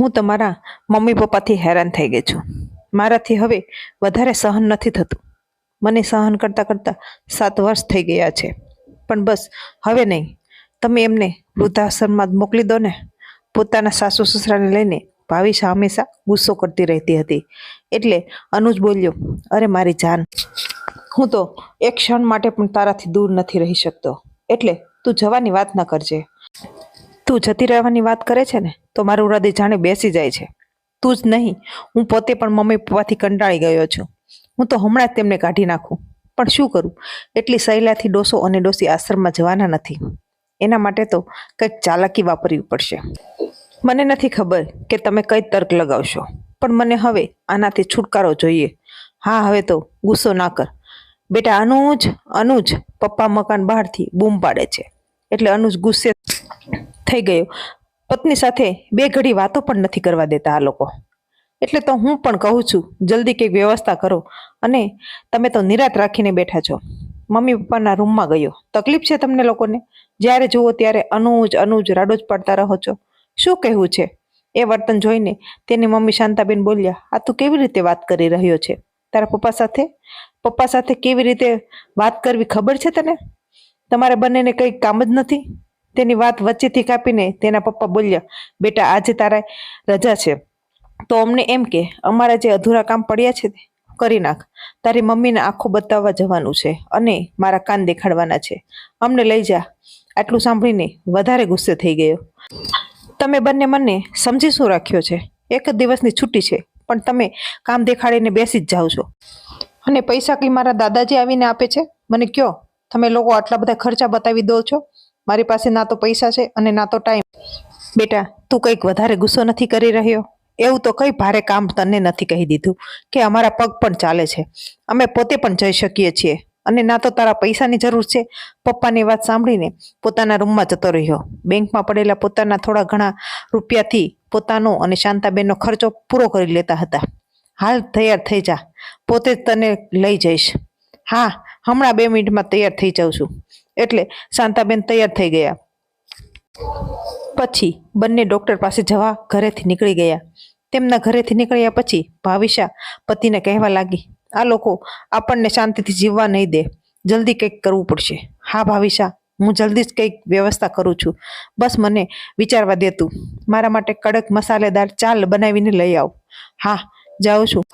હું તમારા મમ્મી પપ્પાથી હેરાન થઈ ગઈ છું. મારાથી હવે વધારે સહન નથી થતું. મને સહન કરતાં કરતાં સાત વર્ષ થઈ ગયા છે. પણ બસ, હવે નહીં. તમે એમને વૃદ્ધાશ્રમમાં જ મોકલી દો ને. પોતાના સાસુ સસરાને લઈને ભાવિશા હંમેશા ગુસ્સો કરતી રહેતી હતી. એટલે અનુજ બોલ્યો, અરે, મારી જાન, હું તો એક ક્ષણ માટે પણ તારાથી દૂર નથી રહી શકતો. એટલે તું જવાની વાત ન કરજે. તું જતી રહેવાની વાત કરે છે ને, તો મારું હૃદય જાણે બેસી જાય છે. તું જ નહીં, હું પોતે પણ મમ્મી પપ્પાથી કંટાળી ગયો છું. હું તો હમણાં જ તેમને કાઢી નાખું. પણ શું કરું? એટલી સહેલાથી ડોસો અને ડોસી આશ્રમમાં જવાના નથી. એના માટે તો કંઈક ચાલાકી વાપરવી પડશે. મને નથી ખબર કે તમે કઈ તર્ક લગાવશો, પણ મને હવે આનાથી છુટકારો જોઈએ. હા, હવે તો ગુસ્સો ના કર. બેટા, અનુજ અનુજ પપ્પા મકાન બહારથી બૂમ પાડે છે. એટલે અનુજ ગુસ્સે થઈ ગયો. પત્ની સાથે બે ઘડી વાતો પણ નથી કરવા દેતા આ લોકો. એટલે તો હું પણ કહું છું, જલ્દી કંઈક વ્યવસ્થા કરો અને તમે તો નિરાત રાખીને બેઠા છો. મમ્મી પપ્પાના રૂમમાં ગયો. તકલીફ છે તમને લોકોને? જ્યારે જુઓ ત્યારે અનુજ અનુજ રાડોજ પડતા રહો છો. શું કહેવું છે? એ વર્તન જોઈને તેની મમ્મી શાંતાબેન બોલ્યા, આ તું કેવી રીતે વાત કરી રહ્યો છે? તારા પપ્પા સાથે? પપ્પા સાથે કેવી રીતે વાત કરવી ખબર છે તને? તમારે બંનેને કંઈ કામ જ નથી? તેની વાત વચ્ચેથી કાપીને તેના પપ્પા બોલ્યા, બેટા, આજે તારા રજા છે. તો અમને એમ કે, અમારા જે અધૂરા કામ પડ્યા છે કરી નાખ. તારી મમ્મીને આંખો બતાવવા જવાનું છે અને મારા કાન દેખાડવાના છે. અમને લઈ જા. આટલું સાંભળીને વધારે ગુસ્સે થઈ ગયો. તમે બંને મને સમજી શું રાખ્યો છે? એક જ દિવસની છુટ્ટી છે, પણ તમે કામ દેખાડીને બેસી જ જાઓ છો. અને પૈસા કંઈ મારા દાદાજી આવીને આપે છે? મને કયો તમે લોકો આટલા બધા ખર્ચા બતાવી દો છો? મારી પાસે ના તો પૈસા છે અને ના તો ટાઈમ બેટા, તું કંઈક વધારે ગુસ્સો નથી કરી રહ્યો? એવું તો કંઈ ભારે કામ તને નથી કહી દીધું કે અમારા પગ પણ ચાલે છે. અમે પોતે પણ જઈ શકીએ છીએ અને ના તો તારા પૈસાની જરૂર છે. પપ્પાની વાત સાંભળીને પોતાના રૂમમાં જતો રહ્યો. બેંકમાં પડેલા પોતાના થોડા ઘણા રૂપિયાથી પોતાનો અને શાંતાબેનનો ખર્ચો પૂરો કરી લેતા હતા. હાલ તૈયાર થઈ જા. પોતે જ તને લઈ જઈશ. હા, હમણાં બે મિનિટમાં તૈયાર થઈ જાઉં છું. એટલે શાંતાબેન તૈયાર થઈ ગયા. પછી બંને ડૉક્ટર પાસે જવા ઘરેથી નીકળી ગયા. તેમના ઘરેથી નીકળ્યા પછી ભાવિશા પતિને કહેવા લાગી, આ લોકો આપણને શાંતિથી જીવવા નહીં દે. જલ્દી કંઈક કરવું પડશે. હા ભાવિશા, હું જલ્દી જ કંઈક વ્યવસ્થા કરું છું. બસ મને વિચારવા દેતું મારા માટે કડક મસાલેદાર ચાલ બનાવીને લઈ આવ. હા, જાઉં છું.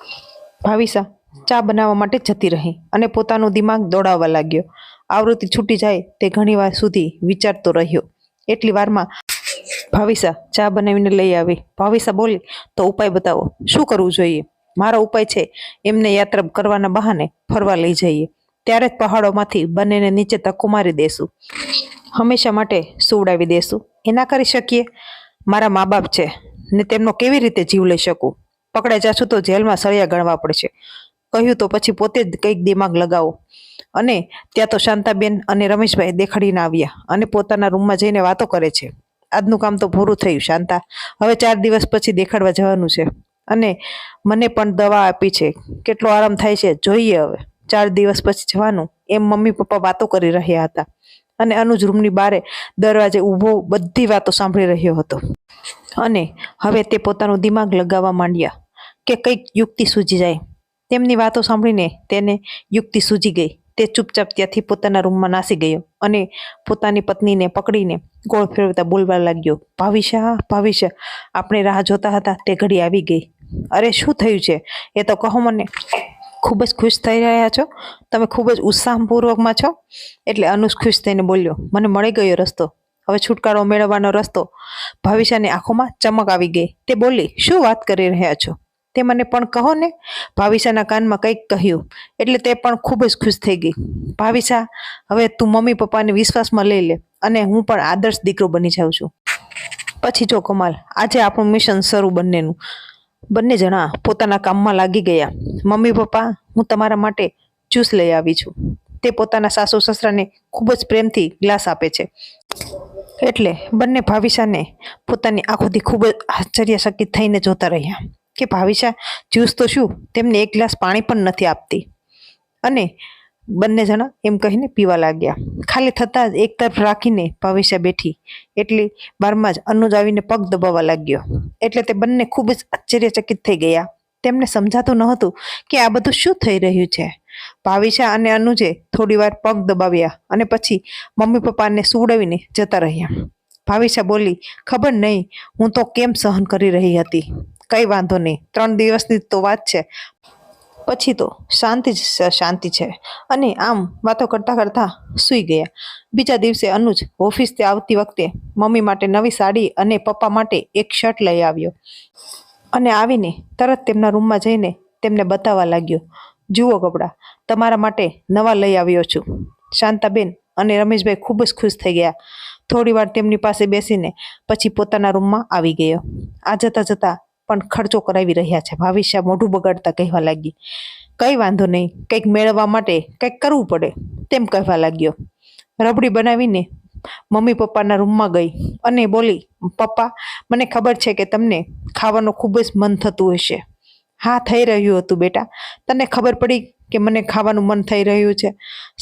ભાવિશા ચા બનાવવા માટે જતી રહી અને પોતાનું દિમાગ દોડાવવા લાગ્યો. આવૃત્તિ છૂટી જાય તે ઘણીવાર સુધી વિચારતો રહ્યો. એટલી વારમાં ભાવિસા ચા બનાવીને લઈ આવી. ભાવિસા બોલી, તો ઉપાય બતાવો, શું કરવું જોઈએ? મારો ઉપાય છે એમને યાત્રા કરવાના બહાને ફરવા લઈ જઈએ. ત્યારે જ પહાડોમાંથી બંનેને નીચે તકો મારી દેશું. હંમેશા માટે સુવડાવી દેશું. એના કરી શકીએ? મારા મા બાપ છે ને તેમનો કેવી રીતે જીવ લઈ શકું? પકડાઈ જાશું તો જેલમાં સળિયા ગણવા પડશે. કહ્યું તો પછી પોતે જ કંઈક દિમાગ લગાવો. અને ત્યાં તો શાંતાબેન અને રમેશભાઈ દેખાડીને આવ્યા અને પોતાના રૂમમાં જઈને વાતો કરે છે. આજનું કામ તો પૂરું થયું, શાંતા. હવે ચાર દિવસ પછી દેખાડવા જવાનું છે. અને મને પણ દવા આપી છે. કેટલો આરામ થાય છે. જોઈએ હવે. ચાર દિવસ પછી જવાનું. એમ મમ્મી પપ્પા વાતો કરી રહ્યા હતા. અને અનુજ રૂમની બારે દરવાજે ઊભો બધી વાતો સાંભળી રહ્યો હતો. અને હવે તે પોતાનું દિમાગ લગાવવા માંડ્યા કે કંઈક યુક્તિ સૂજી જાય. તેમની વાતો સાંભળીને તેને યુક્તિ સૂજી ગઈ. તે ચૂપચાપ ત્યાંથી પોતાના રૂમમાં નાસી ગયો અને પોતાની પત્નીને પકડીને ગોળ ફેરવતા બોલવા લાગ્યો ભાવિશા ભાવિશા આપણે રાહ જોતા હતા, તે ઘડી આવી ગઈ. અરે, શું થયું છે? એ તો કહો મને. ખૂબ જ ખુશ થઈ રહ્યા છો? તમે ખૂબ જ ઉત્સાહપૂર્વકમાં છો? એટલે અનુષ ખુશ થઈને બોલ્યો, મને મળી ગયો રસ્તો. હવે છુટકારો મેળવવાનો રસ્તો. ભાવિશાની આંખોમાં ચમક આવી ગઈ. તે બોલી, શું વાત કરી રહ્યા છો? તે મને પણ કહો ને. ભાવિશાના કાનમાં કંઈક કહ્યું. એટલે તે પણ ખૂબ જ ખુશ થઈ ગઈ. ભાવિશા, હવે તું મમ્મી પપ્પાને વિશ્વાસમાં લઈ લે અને હું પણ આદર્શ દીકરો બની જાઉં છું. પછી જો કમાલ, આજે આપણું મિશન શરૂ બંનેનું. બંને જણા પોતાના કામમાં લાગી ગયા. મમ્મી પપ્પા, હું તમારા માટે જ્યુસ લઈ આવી છું. તે પોતાના સાસુ સસરાને ખૂબ જ પ્રેમથી ગ્લાસ આપે છે. એટલે બંને ભાવિશાને પોતાની આંખોથી ખૂબ જ આશ્ચર્યચકિત થઈને જોતા રહ્યા. કે ભાવિશા જ્યુસ તો શું? તેમને એક ગ્લાસ પાણી પણ નથી આપતી. અને બંને જણા એમ કહીને પીવા લાગ્યા. ખાલી થતાં જ એક તરફ રાખીને ભાવિશા બેઠી. એટલી બારમાં જ અનુજ આવીને પગ દબાવવા લાગ્યો. એટલે તે બંને ખૂબ જ આશ્ચર્યચકિત થઈ ગયા. તેમને સમજાતું નહોતું કે આ બધું શું થઈ રહ્યું છે. ભાવિશા અને અનુજે થોડીવાર પગ દબાવ્યા અને પછી મમ્મી પપ્પાને સુવડાવીને જતા રહ્યા. ભાવિશા બોલી, ખબર નહીં, હું તો કેમ સહન કરી રહી હતી? કઈ વાંધો નહીં. ત્રણ દિવસની તો વાત છે. પછી તો શાંતિ જ શાંતિ છે. અને આમ વાતો કરતા કરતા સૂઈ ગયા. બીજા દિવસે અનુજ ઓફિસથી આવતી વખતે મમ્મી માટે નવી સાડી અને પપ્પા માટે એક શર્ટ લઈ આવ્યો. અને આવીને તરત તેમના રૂમમાં જઈને તેમને બતાવવા લાગ્યો. જુઓ કપડાં, તમારા માટે નવા લઈ આવ્યો છું. શાંતાબેન અને રમેશભાઈ ખૂબ જ ખુશ થઈ ગયા. થોડી વાર તેમની પાસે બેસીને પછી પોતાના રૂમમાં આવી ગયો. આ જતા જતા પણ ખર્ચો કરાવી રહ્યા છે. ભાવિષ્ય મોઢું બગાડતા કહેવા લાગી. કંઈ વાંધો નહીં. કંઈક મેળવવા માટે કંઈક કરવું પડે. તેમ કહેવા લાગ્યો. રબડી બનાવીને મમ્મી પપ્પાના રૂમમાં ગઈ અને બોલી, પપ્પા, મને ખબર છે કે તમને ખાવાનું ખૂબ જ મન થતું હશે. હા, થઈ રહ્યું હતું બેટા. તને ખબર પડી કે મને ખાવાનું મન થઈ રહ્યું છે.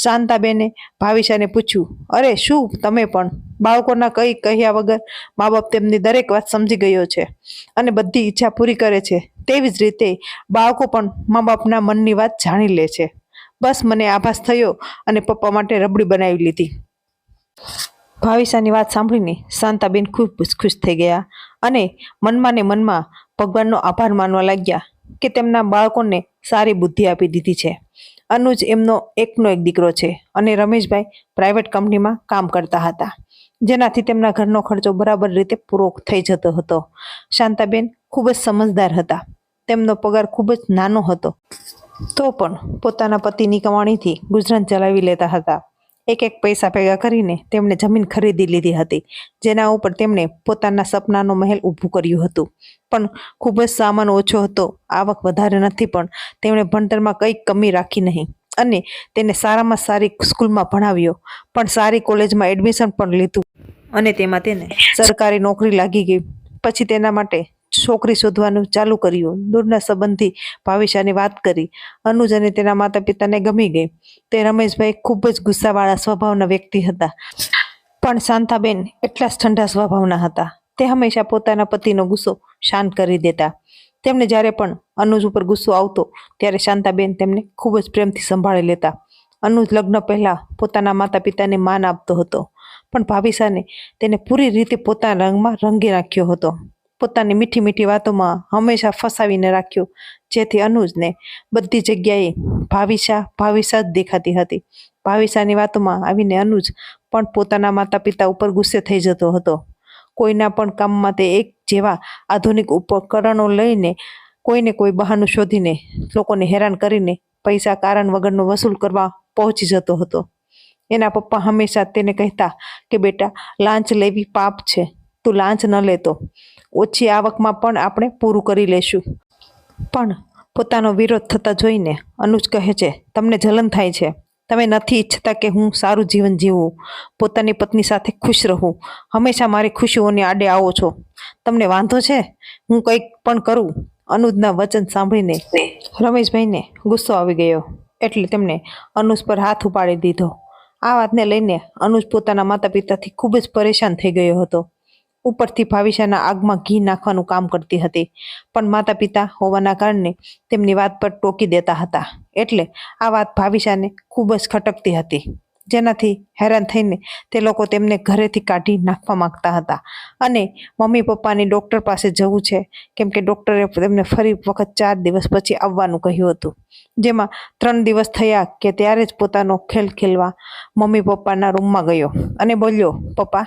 શાંતાબેને ભાવિશાને પૂછ્યું, અરે, શું તમે પણ બાળકોના કંઈ કહ્યા વગર મા બાપ તેમની દરેક વાત સમજી ગયો છે અને બધી ઈચ્છા પૂરી કરે છે? તેવી જ રીતે બાળકો પણ મા બાપના મનની વાત જાણી લે છે. બસ મને આભાસ થયો અને પપ્પા માટે રબડી બનાવી લીધી. ભાવિશાની વાત સાંભળીને શાંતાબેન ખૂબ ખુશ થઈ ગયા અને મનમાં ને મનમાં ભગવાનનો આભાર માનવા લાગ્યા. કે તેમના બાળકોને સારી બુદ્ધિ આપી દીધી છે. અનુજ એમનો એકનો એક દીકરો છે અને રમેશભાઈ પ્રાઇવેટ કંપનીમાં કામ કરતા હતા. જેનાથી તેમના ઘરનો ખર્ચો બરાબર રીતે પૂરો થઈ જતો હતો. શાંતાબેન ખૂબ જ સમજદાર હતા. તેમનો પગાર ખૂબ જ નાનો હતો. તો પણ પોતાના પતિની કમાણીથી ગુજરાન ચલાવી લેતા હતા. એક એક પૈસા ભેગા કરીને તેમણે જમીન ખરીદી લીધી હતી, જેના ઉપર તેમણે પોતાના સપનાનો મહેલ ઊભું કર્યું હતું. પણ ખૂબ જ સામાન ઓછો હતો, આવક વધારે નથી, પણ તેમણે ભણતરમાં કંઈ કમી રાખી નહીં અને તેને સારામાં સારી સ્કૂલમાં ભણાવ્યો, પણ સારી કોલેજમાં એડમિશન પણ લીધું. અને તેમાં તેને સરકારી નોકરી લાગી ગઈ. પછી તેના માટે છોકરી શોધવાનું ચાલુ કર્યું. દૂરના સંબંધી ભાવિશાની વાત કરી. અનુજ અને તેના માતા પિતાને ગમી ગઈ. તે રમેશભાઈ ખૂબ જ ગુસ્સાવાળા સ્વભાવના વ્યક્તિ હતા. પણ શાંતાબેન એટલા જ ઠંડા સ્વભાવના હતા. તે હંમેશા પોતાના પતિનો ગુસ્સો શાંત કરી દેતા. તેમને જ્યારે પણ અનુજ ઉપર ગુસ્સો આવતો, ત્યારે શાંતાબેન તેમને ખૂબ જ પ્રેમથી સંભાળી લેતા. અનુજ લગ્ન પહેલા પોતાના માતા પિતાને માન આપતો હતો, પણ ભાવિશાને તેને પૂરી રીતે પોતાના રંગમાં રંગી નાખ્યો હતો. પોતાની મીઠી મીઠી વાતોમાં હંમેશા ફસાવીને રાખ્યો, જેથી અનુજને બધી જગ્યાએ ભાવિશા ભાવિશા જ દેખાતી હતી. ભાવિશાની વાતોમાં આવીને અનુજ પણ પોતાના માતા પિતા ઉપર ગુસ્સે થઈ જતો હતો. કોઈના પણ કામમાં તે એક જેવા આધુનિક ઉપકરણો લઈને કોઈને કોઈ બહાનું શોધીને લોકોને હેરાન કરીને પૈસા કારણ વગરનો વસૂલ કરવા પહોંચી જતો હતો. એના પપ્પા હંમેશા તેને કહેતા કે, બેટા, લાંચ લેવી પાપ છે. તું લાંચ ન લેતો. ઓછી આવકમાં પણ આપણે પૂરું કરી લેશું. પણ પોતાનો વિરોધ થતા જોઈને અનુજ કહે છે, તમને જલન થાય છે. તમે નથી ઈચ્છતા કે હું સારું જીવન જીવું. પોતાની પત્ની સાથે ખુશ રહું. હંમેશા મારી ખુશીઓની આડે આવો છો. તમને વાંધો છે? હું કંઈક પણ કરું. અનુજના વચન સાંભળીને રમેશભાઈને ગુસ્સો આવી ગયો, એટલે તેમણે અનુજ પર હાથ ઉપાડી દીધો. આ વાતને લઈને અનુજ પોતાના માતા પિતાથી ખૂબ જ પરેશાન થઈ ગયો હતો. ઉપરથી ભાવિશાના આગમાં ઘી નાખવાનું કામ કરતી હતી. પણ માતા પિતા હોવાના કારણે તેમની વાત પર ટોકી દેતા હતા. એટલે આ વાત ભાવિશાને ખૂબ જ ખટકતી હતી. જેનાથી હેરાન થઈને તે લોકો તેમને ઘરેથી કાઢી નાખવા માંગતા હતા. અને મમ્મી પપ્પાની ડૉક્ટર પાસે જવું છે, કેમ કે ડૉક્ટરે તેમને ફરી વખત ચાર દિવસ પછી આવવાનું કહ્યું હતું. જેમાં ત્રણ દિવસ થયા કે ત્યારે જ પોતાનો ખેલ ખેલવા મમ્મી પપ્પાના રૂમમાં ગયો અને બોલ્યો, પપ્પા,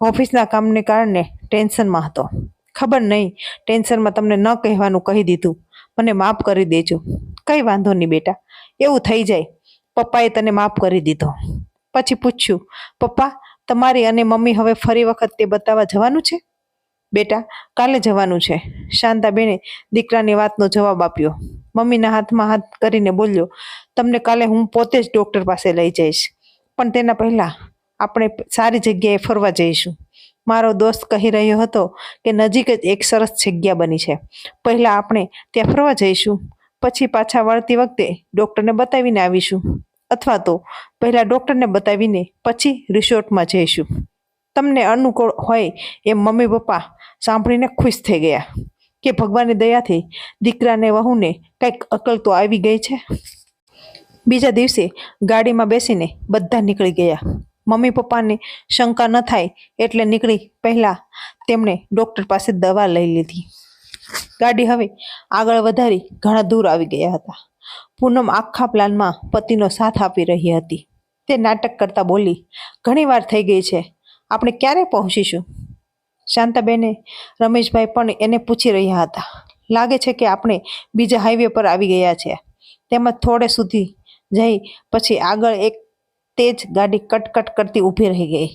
ઓફિસના કામને કારણે ટેન્શનમાં હતો. ખબર નહીં, ટેન્શનમાં તમને ન કહેવાનું કહી દીધું. મને માફ કરી દેજો. કંઈ વાંધો નહીં બેટા, એવું થઈ જાય. પપ્પાએ તને માફ કરી દીધો. પછી પૂછ્યું, પપ્પા, તમારી અને મમ્મી હવે ફરી વખત તે બતાવવા જવાનું છે? બેટા, કાલે જવાનું છે. શાંતાબેને દીકરાની વાતનો જવાબ આપ્યો. મમ્મીના હાથમાં હાથ કરીને બોલ્યો, તમને કાલે હું પોતે જ ડૉક્ટર પાસે લઈ જઈશ. પણ તેના પહેલાં આપણે સારી જગ્યાએ ફરવા જઈશું. મારો દોસ્ત કહી રહ્યો હતો કે નજીક જ એક સરસ જગ્યા બની છે. પહેલાં આપણે ત્યાં ફરવા જઈશું. પછી પાછા વળતી વખતે ડૉક્ટરને બતાવીને આવીશું. અથવા તો પહેલાં ડૉક્ટરને બતાવીને પછી રિસોર્ટમાં જઈશું. તમને અનુકૂળ હોય એમ મમ્મી પપ્પા સાંભળીને ખુશ થઈ ગયા કે ભગવાનની દયાથી દીકરાને વહુને કંઈક અકલ તો આવી ગઈ છે? બીજા દિવસે ગાડીમાં બેસીને બધા નીકળી ગયા. મમ્મી પપ્પાને શંકા ન થાય એટલે નીકળી પહેલાં તેમણે ડૉક્ટર પાસે દવા લઈ લીધી. ગાડી હવે આગળ વધારી ઘણા દૂર આવી ગયા હતા. પૂનમ આખા પ્લાનમાં પતિનો સાથ આપી રહી હતી. તે નાટક કરતા બોલી, ઘણીવાર થઈ ગઈ છે. આપણે ક્યારે પહોંચીશું? શાંતાબેને રમેશભાઈ પણ એને પૂછી રહ્યા હતા. લાગે છે કે આપણે બીજા હાઈવે પર આવી ગયા છે. તેમજ થોડે સુધી જઈ પછી આગળ એક તેજ ગાડી કટકટ કરતી ઊભી રહી ગઈ,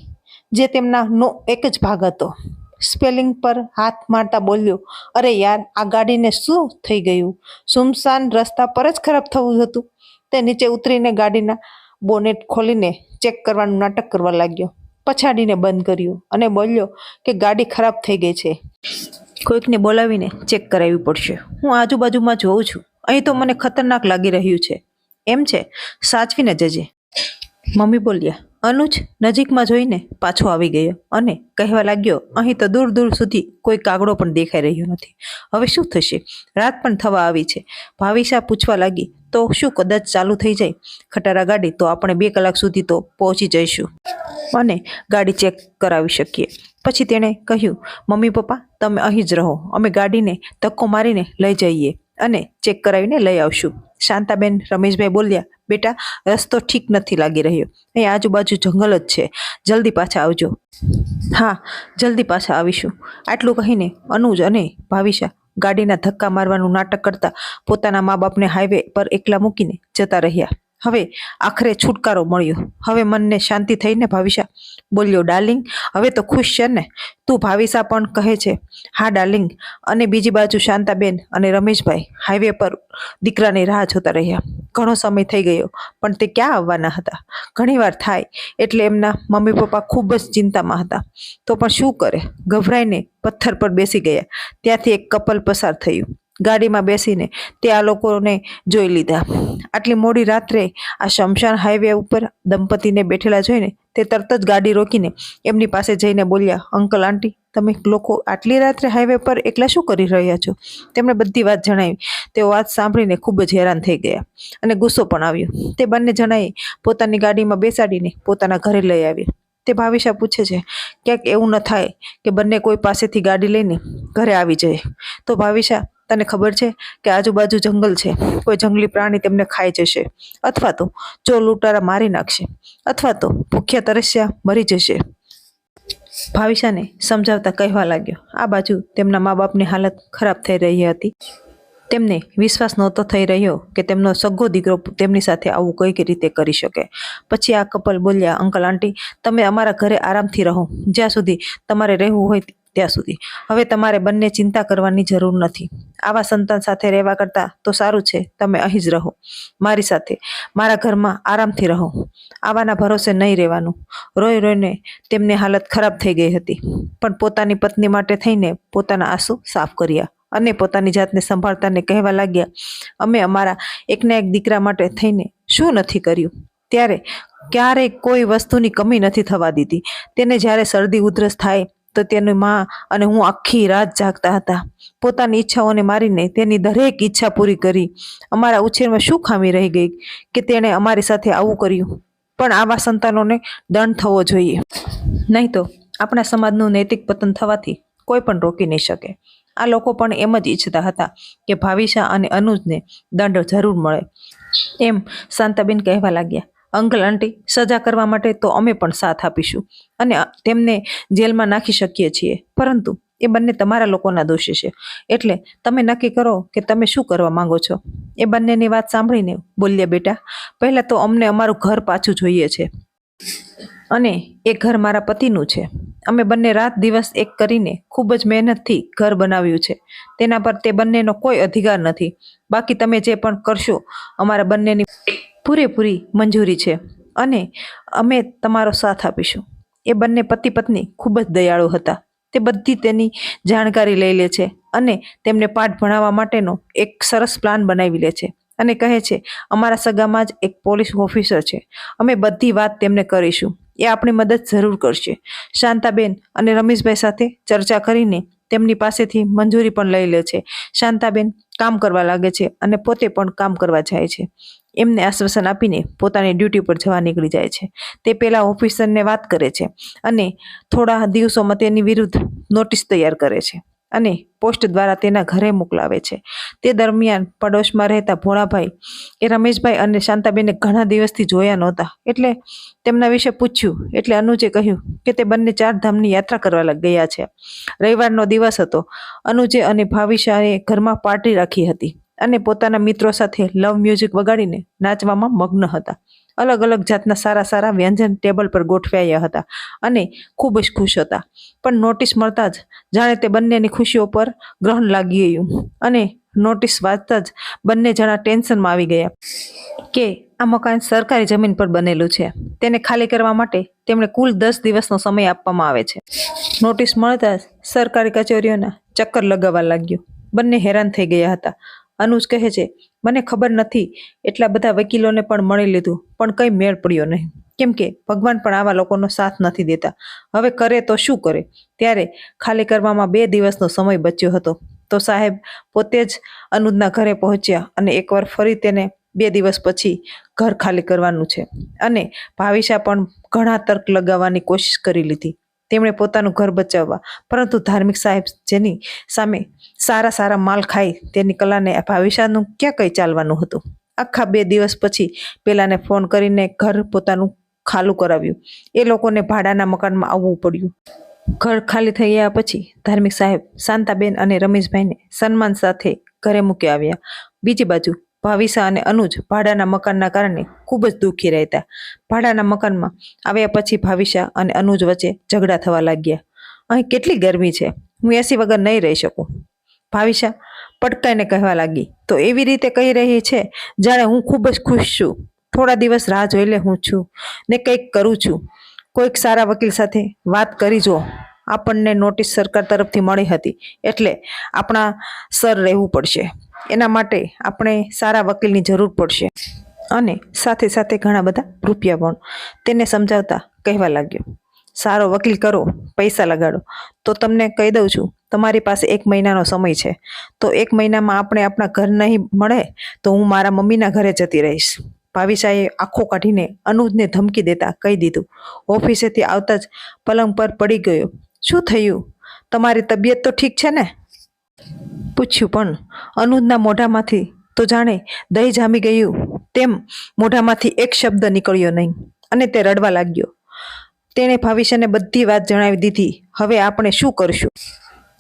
જે તેમના નો એક જ ભાગ હતો. સ્પેલિંગ પર હાથ મારતા બોલ્યો, અરે યાર, આ ગાડીને શું થઈ ગયું? સુમસાન રસ્તા પર જ ખરાબ થવું હતું. તે નીચે ઉતરીને ગાડીના બોનેટ ખોલીને ચેક કરવાનું નાટક કરવા લાગ્યો. પછાડીને બંધ કર્યું અને બોલ્યો કે ગાડી ખરાબ થઈ ગઈ છે. કોઈકને બોલાવીને ચેક કરાવવી પડશે. હું આજુબાજુમાં જોઉં છું. અહીં તો મને ખતરનાક લાગી રહ્યું છે. એમ છે, સાચવીને જજે. મમ્મી બોલ્યા, અનુજ નજીકમાં જોઈને પાછો આવી ગયો અને કહેવા લાગ્યો, અહીં તો દૂર દૂર સુધી કોઈ કાગડો પણ દેખાઈ રહ્યો નથી. હવે શું થશે? રાત પણ થવા આવી છે. ભાવિશા પૂછવા લાગી, તો શું કદાચ ચાલુ થઈ જાય? ખટારા ગાડી તો આપણે બે કલાક સુધી તો પહોંચી જઈશું. અને ગાડી ચેક કરાવી શકીએ. પછી તેણે કહ્યું, મમ્મી પપ્પા, તમે અહીં જ રહો. અમે ગાડીને ધક્કો મારીને લઈ જઈએ. અને ચેક કરાવીને લઈ આવશું. શાંતાબેન, રમેશભાઈ બોલ્યા, બેટા, રસ્તો ઠીક નથી લાગી રહ્યો. અહીં આજુબાજુ જંગલ જ છે. જલ્દી પાછા આવજો. હા, જલ્દી પાછા આવીશું. આટલું કહીને અનુજ અને ભાવિશા ગાડીના ધક્કા મારવાનું નાટક કરતા પોતાના મા બાપને હાઈવે પર એકલા મૂકીને જતા રહ્યા. હવે આખરે છુટકારો મળ્યો. હવે મનને શાંતિ થઈને ભાવિશા બોલ્યો ડાર્લિંગ હવે તો ખુશ છે ને? તું ભાવિશા પણ કહે છે, હા ડાર્લિંગ અને બીજી બાજુ શાંતાબેન અને રમેશભાઈ હાઈવે પર દીકરાની રાહ જોતા રહ્યા. ઘણો સમય થઈ ગયો, પણ તે ક્યાં આવવાના હતા? ઘણીવાર થાય, એટલે એમના મમ્મી પપ્પા ખૂબ જ ચિંતામાં હતા. તો પણ શું કરે? ગભરાઈને પથ્થર પર બેસી ગયા. ત્યાંથી એક કપલ પસાર થયું. ગાડીમાં બેસીને તે આ લોકોને જોઈ લીધા. આટલી મોડી રાત્રે આ શમશાન હાઈવે ઉપર દંપતીને બેઠેલા જોઈને તે તરત જ ગાડી રોકીને એમની પાસે જઈને બોલ્યા, અંકલ, આંટી, તમે લોકો આટલી રાત્રે હાઈવે પર એકલા શું કરી રહ્યા છો? તેમણે બધી વાત જણાવી. તેઓ વાત સાંભળીને ખૂબ જ હેરાન થઈ ગયા અને ગુસ્સો પણ આવ્યો. તે બંને જણાએ પોતાની ગાડીમાં બેસાડીને પોતાના ઘરે લઈ આવ્યા. તે ભાવિશા પૂછે છે, ક્યાંક એવું ન થાય કે બંને કોઈ પાસેથી ગાડી લઈને ઘરે આવી જાય? તો ભાવિશા તને ખબર છે કે આજુબાજુ જંગલ છે. કોઈ જંગલી પ્રાણી તેમને ખાઈ જશે. અથવા તો જો લૂંટારા મારી નાખશે. અથવા તો ભૂખ્યા તરસ્યા મરી જશે. ભાવિશાને સમજાવતા કહેવા લાગ્યો. આ બાજુ તેમના મા બાપની હાલત ખરાબ થઈ રહી હતી. તેમને વિશ્વાસ નહોતો થઈ રહ્યો કે તેમનો સગો દીકરો તેમની સાથે આવું કઈ રીતે કરી શકે. પછી આ કપલ બોલ્યા, અંકલ, આંટી, તમે અમારા ઘરે આરામથી રહો. જ્યાં સુધી તમારે રહેવું હોય ત્યાં સુધી. હવે તમારે બંને ચિંતા કરવાની જરૂર નથી. આવા સંતાન સાથે રહેવા કરતાં તો સારું છે, તમે અહીં જ રહો. મારી સાથે, મારા ઘરમાં આરામથી રહો. આવાના ભરોસે નહીં રહેવાનું. રોઈ રોઈને તેમની હાલત ખરાબ થઈ ગઈ હતી. પણ પોતાની પત્ની માટે થઈને પોતાના આંસુ સાફ કર્યા અને પોતાની જાતને સંભાળતાને કહેવા લાગ્યા, અમે અમારા એકના એક દીકરા માટે થઈને શું નથી કર્યું? ત્યારે ક્યારેય કોઈ વસ્તુની કમી નથી થવા દીધી. તેને જ્યારે શરદી ઉધરસ થાય તો તેની માં અને હું આખી રાત જાગતા હતા. પોતાની ઈચ્છાઓને મારીને તેની દરેક ઈચ્છા પૂરી કરી. અમારા ઉછેરમાં શું ખામી રહી ગઈ કે તેણે અમારી સાથે આવું કર્યું? પણ આવા સંતાનોને દંડ થવો જોઈએ. નહીં તો આપણા સમાજનું નૈતિક પતન થવાથી કોઈ પણ રોકી નહીં શકે. આ લોકો પણ એમ જ ઈચ્છતા હતા કે ભાવિશા અને અનુજને દંડ જરૂર મળે. એમ શાંતાબેન કહેવા લાગ્યા. અંકલ, આંટી, સજા કરવા માટે તો અમે પણ સાથ આપીશું અને તેમને જેલમાં નાખી શકીએ છીએ. પરંતુ એ બંને તમારા લોકોના દોષી છે. એટલે તમે નક્કી કરો કે તમે શું કરવા માંગો છો. એ બંનેની વાત સાંભળીને બોલ્યા, બેટા, પહેલાં તો અમને અમારું ઘર પાછું જોઈએ છે. અને એ ઘર મારા પતિનું છે. અમે બંને રાત દિવસ એક કરીને ખૂબ જ મહેનતથી ઘર બનાવ્યું છે. તેના પર તે બંનેનો કોઈ અધિકાર નથી. બાકી તમે જે પણ કરશો, અમારા બંનેની પૂરેપૂરી મંજૂરી છે અને અમે તમારો સાથ આપીશું. એ બંને પતિ પત્ની ખૂબ જ દયાળુ હતા. તે બધી તેની જાણકારી લઈ લે છે અને તેમને પાઠ ભણાવવા માટેનો એક સરસ પ્લાન બનાવી લે છે અને કહે છે, અમારા સગામાં જ એક પોલીસ ઓફિસર છે. અમે બધી વાત તેમને કરીશું. એ આપણી મદદ જરૂર કરશે. શાંતાબેન અને રમેશભાઈ સાથે ચર્ચા કરીને તેમની પાસેથી મંજૂરી પણ લઈ લે છે. શાંતાબેન કામ કરવા લાગે છે અને પોતે પણ કામ કરવા જાય છે. એમને આશ્વાસન આપીને પોતાની ડ્યુટી પર જવા નીકળી જાય છે. તે પહેલાં ઓફિસરને વાત કરે છે અને થોડા દિવસોમાં તેની વિરુદ્ધ નોટિસ તૈયાર કરે છે અને પોસ્ટ દ્વારા તેના ઘરે મોકલાવે છે. તે દરમિયાન પડોશમાં રહેતા ભોળાભાઈ, એ રમેશભાઈ અને શાંતાબેને ઘણા દિવસથી જોયા નહોતા. એટલે તેમના વિશે પૂછ્યું, એટલે અનુજે કહ્યું કે તે બંને ચારધામની યાત્રા કરવા ગયા છે. રવિવારનો દિવસ હતો. અનુજે અને ભાવિશાએ ઘરમાં પાર્ટી રાખી હતી. અને પોતાના મિત્રો સાથે લવ મ્યુઝિક વગાડીને નાચવામાં મગ્ન હતા. અલગ અલગ જાતના સારા સારા વ્યંજન ટેબલ પર ગોઠવાયા હતા અને ખૂબ જ ખુશ હતા. પણ નોટિસ મળતા જ જાણે તે બંનેની ખુશીઓ પર ગ્રહણ લાગી ગયું અને નોટિસ વાંચતા જ બંને જણા ટેન્શનમાં આવી ગયા કે આ મકાન સરકારી જમીન પર બનેલું છે. તેને ખાલી કરવા માટે તેમણે કુલ દસ દિવસનો સમય આપવામાં આવે છે. નોટિસ મળતા જ સરકારી કચેરીઓના ચક્કર લગાવવા લાગ્યું. બંને હેરાન થઈ ગયા હતા. અનુજ કહે છે, મને ખબર નથી એટલા બધા વકીલોને પણ મળી લીધું, પણ કંઈ મેળ પડ્યો નહીં. કેમ કે ભગવાન પણ આવા લોકોનો સાથ નથી દેતા. હવે કરે તો શું કરે? ત્યારે ખાલી કરવામાં બે દિવસનો સમય બચ્યો હતો. તો સાહેબ પોતે જ અનુજના ઘરે પહોંચ્યા અને એકવાર ફરી તેને બે દિવસ પછી ઘર ખાલી કરવાનું છે. અને ભાવિશા પણ ઘણા તર્ક લગાવવાની કોશિશ કરી લીધી. તેમણે પોતાનું ઘર બચાવવા. પરંતુ ધાર્મિક સાહેબ જેની સામે સારા સારા માલ ખાઈ તેની કલાને ભાવિશાનું ક્યાં કંઈ ચાલવાનું હતું? આખા બે દિવસ પછી પેલાને ફોન કરીને ઘર પોતાનું ખાલું કરાવ્યું. એ લોકોને ભાડાના મકાનમાં આવવું પડ્યું. ઘર ખાલી થઈ ગયા પછી ધાર્મિક સાહેબ શાંતાબેન અને રમેશભાઈને સન્માન સાથે ઘરે મૂકી આવ્યા. બીજી બાજુ ભાવિસા અને અનુજ ભાડાના મકાનના કારણે ખૂબ જ દુઃખી રહેતા. ભાડાના મકાનમાં આવ્યા પછી ભાવિસા અને અનુજ વચ્ચે ઝઘડા થવા લાગ્યા. અહીં કેટલી ગરમી છે. હું એસી વગર નહીં રહી શકું. ભાવિસા પટકાઈને કહેવા લાગી, તો એવી રીતે કહી રહી છે, જાણે હું ખૂબ જ ખુશ છું. થોડા દિવસ રાહ જોઈ લે, હું છું ને કંઈક કરું છું. કોઈક સારા વકીલ સાથે વાત કરી જો. આપણને નોટિસ સરકાર તરફથી મળી હતી એટલે આપણા સર રહેવું પડશે. એના માટે આપણે સારા વકીલની જરૂર પડશે. અને સાથે સાથે ઘણા બધા રૂપિયા પણ તેને સમજાવતા કહેવા લાગ્યો, સારો વકીલ કરો, પૈસા લગાડો. તો તમને કહી દઉં છું, તમારી પાસે એક મહિનાનો સમય છે. તો એક મહિનામાં આપણે આપણા ઘર નહીં મળે, તો હું મારા મમ્મીના ઘરે જતી રહીશ. ભાવિશાએ આંખો કાઢીને અનુજને ધમકી દેતા કહી દીધું. ઓફિસેથી આવતા જ પલંગ પર પડી ગયો. શું થયું? તમારી તબિયત તો ઠીક છે ને? પૂછ્યું, પણ અનુજના મોઢામાંથી તો જાણે દહીં જામી ગયું, તેમ મોઢામાંથી એક શબ્દ નીકળ્યો નહીં. અને તે રડવા લાગ્યો. તેણે ભાવિષ્યને બધી વાત જણાવી દીધી. હવે આપણે શું કરશું?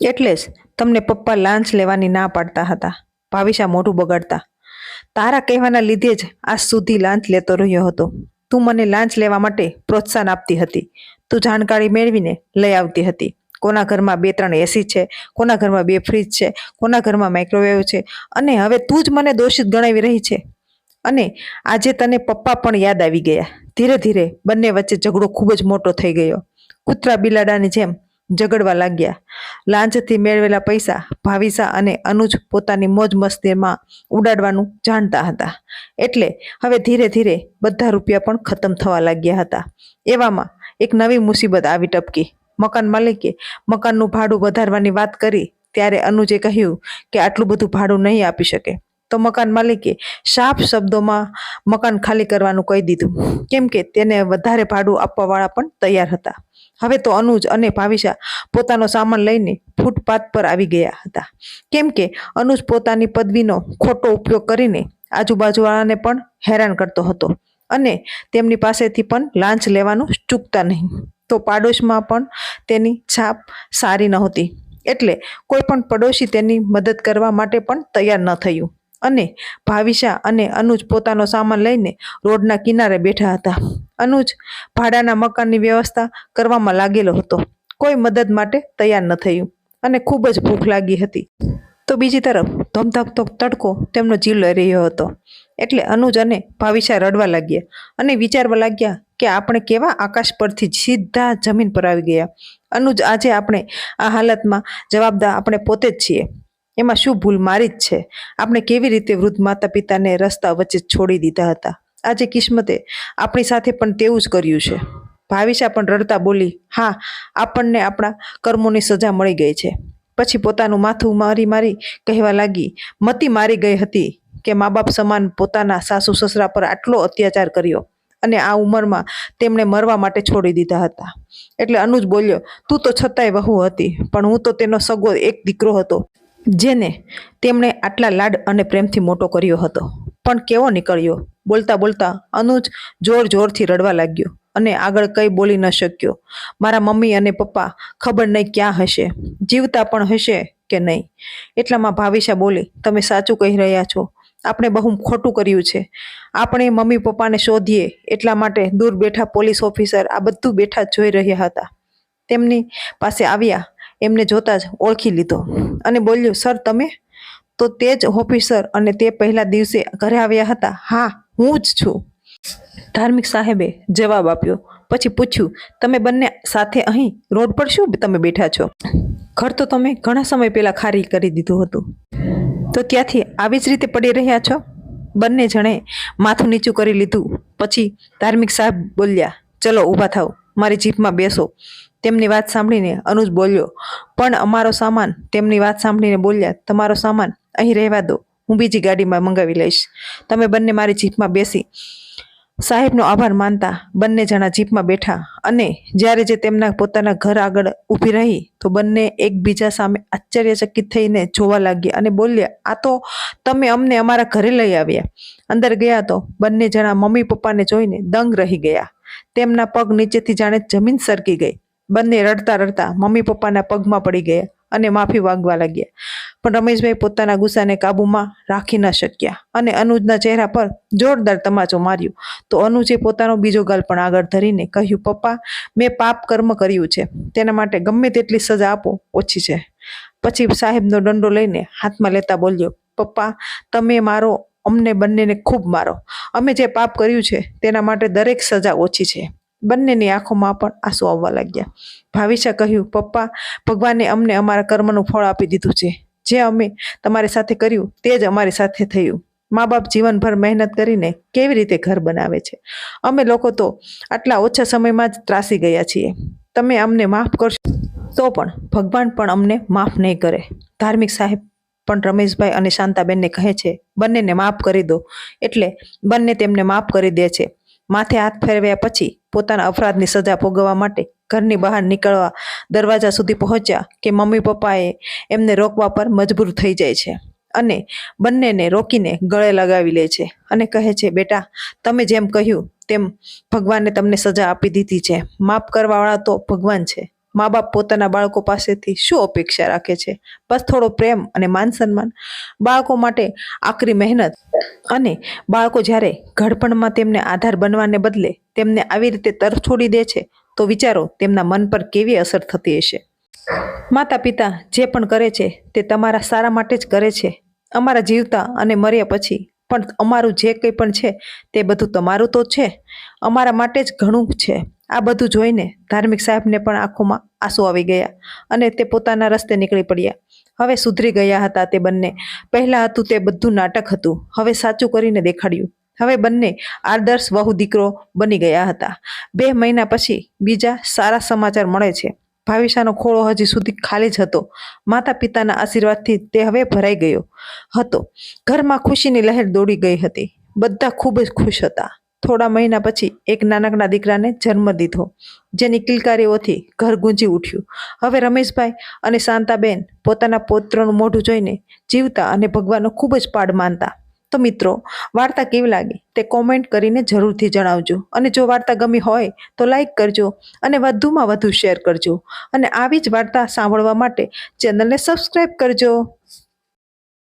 એટલે જ તમને પપ્પા લાંચ લેવાની ના પાડતા હતા. ભાવિશા મોઢું બગાડતા. તારા કહેવાના લીધે જ આજ સુધી લાંચ લેતો રહ્યો હતો. તું મને લાંચ લેવા માટે પ્રોત્સાહન આપતી હતી. તું જાણકારી મેળવીને લઈ આવતી હતી. કોના ઘરમાં બે ત્રણ એસી છે, કોના ઘરમાં બે ફ્રીજ છે, કોના ઘરમાં માઇક્રોવેવ છે. અને હવે તું જ મને દોષિત ગણાવી રહી છે. અને આજે તને પપ્પા પણ યાદ આવી ગયા. ધીરે ધીરે બંને વચ્ચે ઝઘડો ખૂબ જ મોટો થઈ ગયો. કૂતરા બિલાડાની જેમ ઝઘડવા લાગ્યા. લાંચથી મેળવેલા પૈસા ભાવિસા અને અનુજ પોતાની મોજ મસ્તીમાં ઉડાડવાનું જાણતા હતા. એટલે હવે ધીરે ધીરે બધા રૂપિયા પણ ખતમ થવા લાગ્યા હતા. એવામાં એક નવી મુસીબત આવી ટપકી. મકાન માલિકે મકાનનું ભાડું વધારવાની વાત કરી, ત્યારે અનુજે કહ્યું કે આટલું બધું ભાડું નહીં આપી શકે. તો મકાન માલિકે સાફ શબ્દોમાં મકાન ખાલી કરવાનું કહી દીધું, કેમ કે તેને વધારે ભાડું આપવાવાળા પણ તૈયાર હતા. હવે તો અનુજ અને ભાવિશા પોતાનો સામાન લઈને ફૂટપાથ પર આવી ગયા હતા. કેમ કે અનુજ પોતાની પદવીનો ખોટો ઉપયોગ કરીને આજુબાજુવાળાને પણ હેરાન કરતો હતો અને તેમની પાસેથી પણ લાંચ લેવાનું ચૂકતા નહીં. તો પાડોશમાં પણ તેની છાપ સારી નહોતી. એટલે કોઈ પણ પડોશી તેની મદદ કરવા માટે પણ તૈયાર ન થયું. અને ભાવિશા અને અનુજ પોતાનો સામાન લઈને રોડના કિનારે બેઠા હતા. અનુજ ભાડાના મકાનની વ્યવસ્થા કરવામાં લાગેલો હતો. કોઈ મદદ માટે તૈયાર ન થયું અને ખૂબ જ ભૂખ લાગી હતી. તો બીજી તરફ ધમધકતો તડકો તેમનો જીવ લઈ રહ્યો હતો. એટલે અનુજ અને ભાવિશા રડવા લાગ્યા અને વિચારવા લાગ્યા કે આપણે કેવા આકાશ પરથી સીધા જમીન પર આવી ગયા. અનુજ, આજે આપણે આ હાલતમાં જવાબદાર આપણે પોતે જ છીએ. એમાં શું ભૂલ મારી જ છે? આપણે કેવી રીતે વૃદ્ધ માતા પિતાને રસ્તા વચ્ચે છોડી દીધા હતા? આજે કિસ્મતે આપણી સાથે પણ તેવું જ કર્યું છે. ભાવિશા પણ રડતા બોલી, હા, આપણને આપણા કર્મોની સજા મળી ગઈ છે. પછી પોતાનું માથું મારી મારી કહેવા લાગી, મતી મારી ગઈ હતી. કે મા બાપ સમાન પોતાના સાસુ, સસરા પર આટલો અત્યાચાર કર્યો અને આ ઉંમરમાં તેમણે મરવા માટે છોડી દીધા હતા. એટલે અનુજ બોલ્યો, તું તો છતાંય વહુ હતી, પણ હું તો તેનો સગો એક દીકરો હતો, જેને તેમણે આટલા લાડ અને પ્રેમથી મોટો કર્યો હતો. પણ કેવો નીકળ્યો? બોલતા બોલતા અનુજ જોર જોરથી રડવા લાગ્યો અને આગળ કંઈ બોલી ન શક્યો. મારા મમ્મી અને પપ્પા, ખબર નહીં ક્યાં હશે, જીવતા પણ હશે કે નહીં? એટલામાં ભાવિશા બોલી, તમે સાચું કહી રહ્યા છો. આપણે બહુ ખોટું કર્યું છે. આપણે મમ્મી પપ્પાને શોધીએ એટલા માટે દૂર બેઠા પોલીસ ઓફિસર આ બધું બેઠા જોઈ રહ્યા હતા. તેમની પાસે આવ્યા, એમને જોતા જ ઓળખી લીધો અને બોલ્યો, સર, તમે? તો તે જ ઓફિસર અને તે પહેલા દિવસે ઘરે આવ્યા હતા. હા, હું જ છું. ધાર્મિક સાહેબે જવાબ આપ્યો. પછી પૂછ્યું, તમે બંને સાથે અહીં રોડ પર શું તમે બેઠા છો? ઘર તો તમે ઘણા સમય પહેલા ખારી કરી દીધું હતું. તો ત્યાંથી આવી જ રીતે પડી રહ્યા છો? બંને જણે માથું નીચું કરી લીધું. પછી ધાર્મિક સાહેબ બોલ્યા, ચલો, ઊભા થાવ મારી જીપમાં બેસો. તેમની વાત સાંભળીને અનુજ બોલ્યો, પણ અમારો સામાન, તેમની વાત સાંભળીને બોલ્યા, તમારો સામાન અહીં રહેવા દો. હું બીજી ગાડીમાં મંગાવી લઈશ. તમે બંને મારી જીપમાં બેસી સાહેબનો આભાર માનતા બંને જણા જીપમાં બેઠા અને જ્યારે જે તેમના પોતાના ઘર આગળ ઊભી રહી તો બંને એકબીજા સામે આશ્ચર્યચકિત થઈને જોવા લાગ્યા અને બોલ્યા, આ તો તમે અમને અમારા ઘરે લઈ આવ્યા. અંદર ગયા તો બંને જણા મમ્મી પપ્પાને જોઈને દંગ રહી ગયા. તેમના પગ નીચેથી જાણે જમીન સરકી ગઈ. બંને રડતા રડતા મમ્મી પપ્પાના પગમાં પડી ગયા. અને માફી માંગવા લાગ્યા. પણ રમેશભાઈ પોતાના ગુસ્સાને કાબૂમાં રાખી ન શક્યા અને અનુજના ચહેરા પર જોરદાર તમાચો માર્યો. તો અનુજે પોતાનો બીજો ગાલ પણ આગળ ધરીને કહ્યું, પપ્પા, મેં પાપ કર્મ કર્યું છે. તેના માટે ગમે તેટલી સજા આપો, ઓછી છે. પછી સાહેબનો દંડો લઈને હાથમાં લેતા બોલ્યો, પપ્પા, તમે મારો, અમને બંનેને ખૂબ મારો. અમે જે પાપ કર્યું છે, તેના માટે દરેક સજા ઓછી છે. બંનેની આંખોમાં પણ આંસુ આવવા લાગ્યા. ભાવિશા કહ્યું, પપ્પા, ભગવાને અમને અમારા કર્મનું ફળ આપી દીધું છે. જે અમે તમારી સાથે કર્યું, તે જ અમારી સાથે થયું. મા બાપ જીવનભર મહેનત કરીને કેવી રીતે ઘર બનાવે છે? અમે લોકો તો આટલા ઓછા સમયમાં જ ત્રાસી ગયા છીએ. તમે અમને માફ કરશો. તો પણ ભગવાન પણ અમને માફ નહીં કરે. ધાર્મિક સાહેબ પણ રમેશભાઈ અને શાંતાબેનને કહે છે, બંનેને માફ કરી દો. એટલે બંને તેમને માફ કરી દે છે. માથે હાથ ફેરવ્યા પછી પોતાના અપરાધની સજા ભોગવવા માટે ઘરની બહાર નીકળવા દરવાજા સુધી પહોંચ્યા કે મમ્મી પપ્પાએ એમને રોકવા પર મજબૂર થઈ જાય છે અને બંનેને રોકીને ગળે લગાવી લે છે અને કહે છે, બેટા, તમે જેમ કહ્યું તેમ ભગવાને તમને સજા આપી દીધી છે. માફ કરવાવાળા તો ભગવાન છે. મા બાપ પોતાના બાળકો પાસેથી શું અપેક્ષા રાખે છે? બસ થોડો પ્રેમ અને માન સન્માન બાળકો માટે આકરી મહેનત અને બાળકો જ્યારે ઘડપણમાં તેમને આધાર બનવાને બદલે તેમને આવી રીતે તરફ છોડી દે છે, તો વિચારો તેમના મન પર કેવી અસર થતી હશે? માતા પિતા જે પણ કરે છે, તે તમારા સારા માટે જ કરે છે. અમારા જીવતા અને મર્યા પછી પણ અમારું જે કંઈ પણ છે, તે બધું તમારું તો છે. અમારા માટે જ ઘણું છે. આ બધું જોઈને ધાર્મિક સાહેબને પણ આંખોમાં આંસુ આવી ગયા અને તે પોતાના રસ્તે નીકળી પડ્યા. હવે સુધરી ગયા હતા તે બંને. પહેલાં હતું તે બધું નાટક હતું. હવે સાચું કરીને દેખાડ્યું. હવે બંને આદર્શ વહુ દીકરો બની ગયા હતા. બે મહિના પછી બીજા સારા સમાચાર મળે છે. ભાવિશાનો ખોળો હજી સુધી ખાલી જ હતો. માતા પિતાના આશીર્વાદથી તે હવે ભરાઈ ગયો હતો. ઘરમાં ખુશીની લહેર દોડી ગઈ હતી. બધા ખૂબ જ ખુશ હતા. થોડા મહિના પછી એક નાનકડા દીકરાને જન્મ દીધો, જેની કિલકારીઓથી ઘર ગુંજી ઉઠ્યું. હવે રમેશભાઈ અને શાંતાબેન પોતાના પોત્રનું મોઢું જોઈને જીવતા અને ભગવાનનો ખૂબ જ પાડ માનતા. તો મિત્રો, વાર્તા કેવી લાગી તે કોમેન્ટ કરીને જરૂરથી જણાવજો. અને જો વાર્તા ગમી હોય તો લાઈક કરજો અને વધુમાં વધુ શેર કરજો. અને આવી જ વાર્તા સાંભળવા માટે ચેનલને સબસ્ક્રાઈબ કરજો.